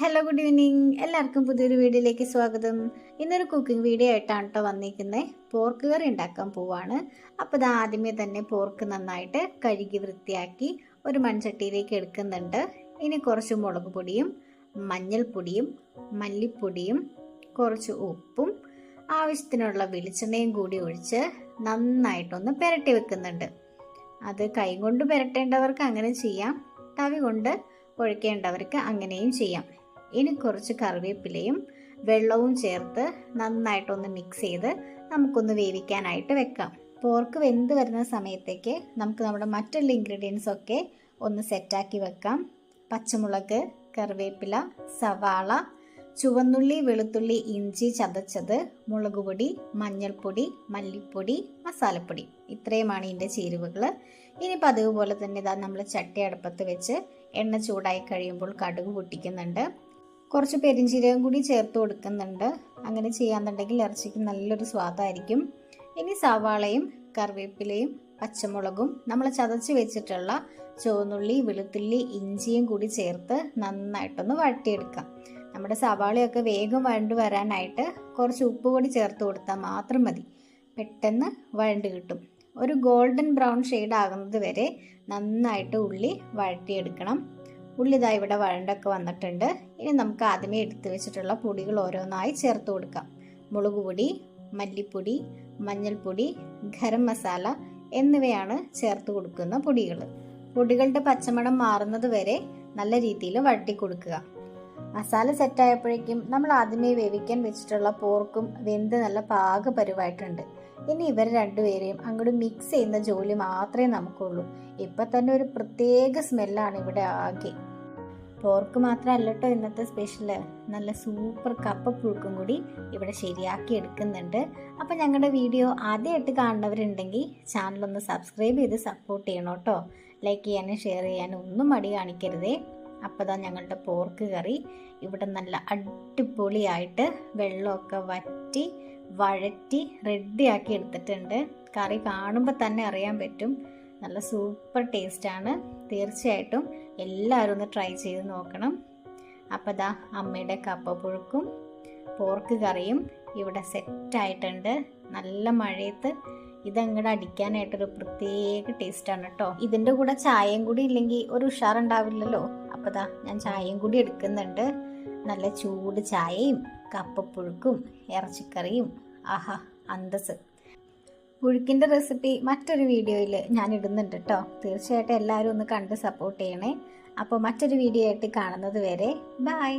Hello good evening എല്ലാവർക്കും പുതിയൊരു വീഡിയോയിലേക്ക് സ്വാഗതം. ഇന്നൊരു കുക്കിംഗ് വീഡിയോ ആയിട്ടാണ് കേട്ടോ വന്നിരിക്കുന്നത് പോർക്ക് കറി ഉണ്ടാക്കാൻ പോവാണ്. അപ്പോൾ ഇത് ആദ്യമേ തന്നെ പോർക്ക് നന്നായിട്ട് കഴുകി വൃത്തിയാക്കി ഒരു മൺചട്ടിയിലേക്ക് എടുക്കുന്നുണ്ട്. ഇനി കുറച്ച് മുളക് പൊടിയും മഞ്ഞൾപ്പൊടിയും മല്ലിപ്പൊടിയും കുറച്ച് ഉപ്പും ആവശ്യത്തിനുള്ള വെളിച്ചെണ്ണയും കൂടി ഒഴിച്ച് നന്നായിട്ടൊന്ന് പുരട്ടി വെക്കുന്നുണ്ട്. അത് കൈ കൊണ്ട് പുരട്ടേണ്ടവർക്ക് അങ്ങനെ ചെയ്യാം. തവി കൊണ്ട് കുഴക്കേണ്ടവർക്ക് അങ്ങനെയും ചെയ്യാം. ഇനി കുറച്ച് കറിവേപ്പിലയും വെള്ളവും ചേർത്ത് നന്നായിട്ടൊന്ന് മിക്സ് ചെയ്ത് നമുക്കൊന്ന് വേവിക്കാനായിട്ട് വെക്കാം. പോർക്ക് വെന്ത് വരുന്ന സമയത്തേക്ക് നമുക്ക് നമ്മുടെ മറ്റുള്ള ഇൻഗ്രീഡിയൻസ് ഒക്കെ ഒന്ന് സെറ്റാക്കി വെക്കാം. പച്ചമുളക് കറിവേപ്പില സവാള ചുവന്നുള്ളി വെളുത്തുള്ളി ഇഞ്ചി ചതച്ചത് മുളക് പൊടി മഞ്ഞൾപ്പൊടി മല്ലിപ്പൊടി മസാലപ്പൊടി. ഇത്രയുമാണ് ഇതിന്റെ ചേരുവകൾ ഇനി പതിവ് പോലെ തന്നെ ഇതാ നമ്മൾ ചട്ടി അടുപ്പത്ത് വെച്ച് എണ്ണ ചൂടായി കഴിയുമ്പോൾ കടുക് പൊട്ടിക്കുന്നുണ്ട്. കുറച്ച് പെരിഞ്ചീരകം കൂടി ചേർത്ത് കൊടുക്കുന്നുണ്ട്. അങ്ങനെ ചെയ്യാന്നുണ്ടെങ്കിൽ ഇറച്ചിക്ക് നല്ലൊരു സ്വാദായിരിക്കും. ഇനി സവാളയും കറിവേപ്പിലയും പച്ചമുളകും നമ്മൾ ചതച്ച് വെച്ചിട്ടുള്ള ചുവന്നുള്ളി വെളുത്തുള്ളി ഇഞ്ചിയും കൂടി ചേർത്ത് നന്നായിട്ടൊന്ന് വഴട്ടിയെടുക്കാം നമ്മുടെ സവാളയൊക്കെ വേഗം വഴണ്ട് വരാനായിട്ട് കുറച്ച് ഉപ്പ് കൂടി ചേർത്ത് കൊടുത്താൽ മാത്രം മതി. പെട്ടെന്ന് വഴണ്ട് കിട്ടും. ഒരു ഗോൾഡൻ ബ്രൗൺ ഷെയ്ഡ് ആകുന്നത് വരെ നന്നായിട്ട് ഉള്ളി വഴട്ടിയെടുക്കണം ഉള്ളി ഇതാ ഇവിടെ വഴണ്ടൊക്കെ വന്നിട്ടുണ്ട്. ഇനി നമുക്ക് ആദ്യമേ എടുത്തു വെച്ചിട്ടുള്ള പൊടികൾ ഓരോന്നായി ചേർത്ത് കൊടുക്കാം. മുളക് പൊടി മല്ലിപ്പൊടി മഞ്ഞൾപ്പൊടി ഗരം മസാല എന്നിവയാണ് ചേർത്ത് കൊടുക്കുന്ന പൊടികൾ. പൊടികളുടെ പച്ചമണം മാറുന്നത് വരെ നല്ല രീതിയിൽ വഴട്ടി കൊടുക്കുക. മസാല സെറ്റായപ്പോഴേക്കും നമ്മൾ ആദ്യമേ വേവിക്കാൻ വെച്ചിട്ടുള്ള പോർക്കും വെന്ത് നല്ല പാകപരുവായിട്ടുണ്ട് ഇനി ഇവർ രണ്ടുപേരെയും അങ്ങോട്ട് മിക്സ് ചെയ്യുന്ന ജോലി മാത്രമേ നമുക്കുള്ളൂ. ഇപ്പം തന്നെ ഒരു പ്രത്യേക സ്മെല്ലാണ് ഇവിടെ ആകെ. പോർക്ക് മാത്രമല്ല കേട്ടോ ഇന്നത്തെ സ്പെഷ്യൽ നല്ല സൂപ്പർ കപ്പ പുഴുക്കും കൂടി ഇവിടെ ശരിയാക്കി എടുക്കുന്നുണ്ട്. അപ്പം ഞങ്ങളുടെ വീഡിയോ ആദ്യമായിട്ട് കാണുന്നവരുണ്ടെങ്കിൽ ചാനലൊന്ന് സബ്സ്ക്രൈബ് ചെയ്ത് സപ്പോർട്ട് ചെയ്യണം കേട്ടോ. ലൈക്ക് ചെയ്യാനും ഷെയർ ചെയ്യാനും ഒന്നും മടി കാണിക്കരുതേ. അപ്പോൾ ദാ ഞങ്ങളുടെ പോർക്ക് കറി. ഇവിടെ നല്ല അടിപൊളിയായിട്ട് വെള്ളമൊക്കെ വറ്റി വഴറ്റി റെഡിയാക്കി എടുത്തിട്ടുണ്ട്. കറി കാണുമ്പോൾ തന്നെ അറിയാൻ പറ്റും. നല്ല സൂപ്പർ ടേസ്റ്റാണ്. തീർച്ചയായിട്ടും എല്ലാവരും ഒന്ന് ട്രൈ ചെയ്ത് നോക്കണം. അപ്പോൾ ദാ അമ്മയുടെ കപ്പപ്പുഴുക്കും പോർക്ക് കറിയും ഇവിടെ സെറ്റായിട്ടുണ്ട്. നല്ല മഴയത്ത് ഇതങ്ങടെ അടിക്കാനായിട്ടൊരു പ്രത്യേക ടേസ്റ്റാണ് കേട്ടോ ഇതിന്റെ കൂടെ ചായയും കൂടി ഇല്ലെങ്കിൽ ഒരു ഉഷാറുണ്ടാവില്ലല്ലോ? അപ്പോൾ ദാ ഞാൻ ചായയും കൂടി എടുക്കുന്നുണ്ട്. നല്ല ചൂട് ചായയും കപ്പപ്പുഴുക്കും ഇറച്ചിക്കറിയും. ആഹാ അന്തസ് പുഴുക്കിന്റെ റെസിപ്പി മറ്റൊരു വീഡിയോയിൽ ഞാൻ ഇടുന്നുണ്ട് കേട്ടോ. തീർച്ചയായിട്ടും എല്ലാവരും ഒന്ന് കണ്ട് സപ്പോർട്ട് ചെയ്യണേ. അപ്പോൾ മറ്റൊരു വീഡിയോ ആയിട്ട് കാണുന്നത് വരെ ബായ്